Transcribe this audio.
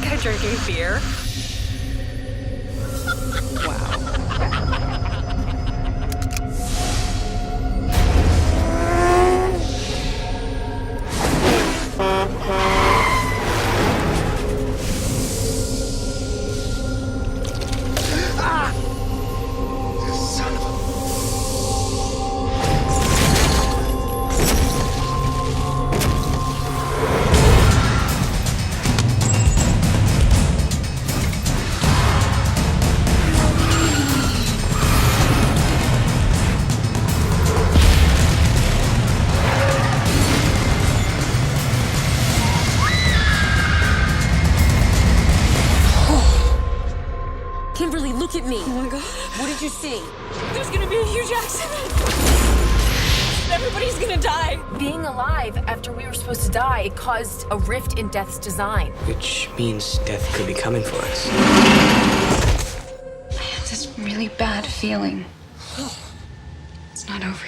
drinking beer. Kimberly, look at me. Oh my god. What did you see? There's gonna be a huge accident. Everybody's gonna die. Being alive after we were supposed to die, it caused a rift in Death's design. Which means death could be coming for us. I have this really bad feeling. It's not over